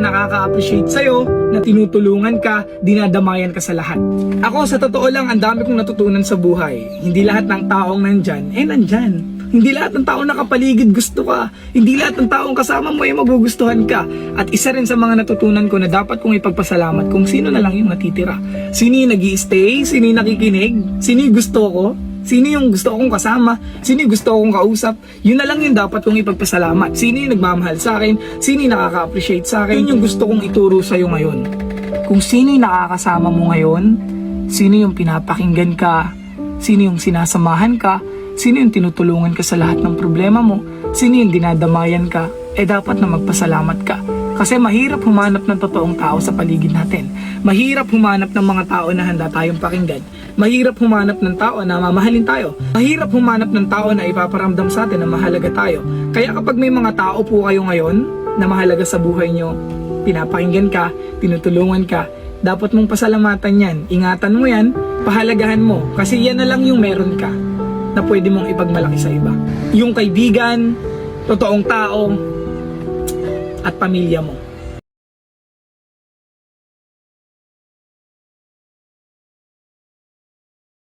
na nakaka-appreciate sa'yo, na tinutulungan ka, dinadamayan ka sa lahat. Ako, sa totoo lang, ang dami kong natutunan sa buhay. Hindi lahat ng taong nandyan, eh nandyan. Hindi lahat ng taong nakapaligid gusto ka. Hindi lahat ng taong kasama mo ay magugustuhan ka. At isa rin sa mga natutunan ko na dapat kong ipagpasalamat kung sino na lang yung natitira. Sino yung nag stay Sino yung nakikinig? Sino yung gusto ko? Sino yung gusto kong kasama? Sino yung gusto kong kausap? Yun na lang yung dapat kong ipagpasalamat. Sino yung nagmamahal sa akin? Sino yung nakaka-appreciate sa akin? Yun yung gusto kong ituro sa'yo ngayon. Kung sino yung nakakasama mo ngayon, sino yung pinapakinggan ka, sino yung sinasamahan ka, sino yung tinutulungan ka sa lahat ng problema mo, sino yung dinadamayan ka, eh dapat na magpasalamat ka. Kasi mahirap humanap ng totoong tao sa paligid natin. Mahirap humanap ng mga tao na handa tayong pakinggan. Mahirap humanap ng tao na mamahalin tayo. Mahirap humanap ng tao na ipaparamdam sa atin na mahalaga tayo. Kaya kapag may mga tao po kayo ngayon na mahalaga sa buhay nyo, pinapakinggan ka, tinutulungan ka, dapat mong pasalamatan yan. Ingatan mo yan, pahalagahan mo. Kasi yan na lang yung meron ka na pwede mong ipagmalaki sa iba. Yung kaibigan, totoong tao, at pamilya mo.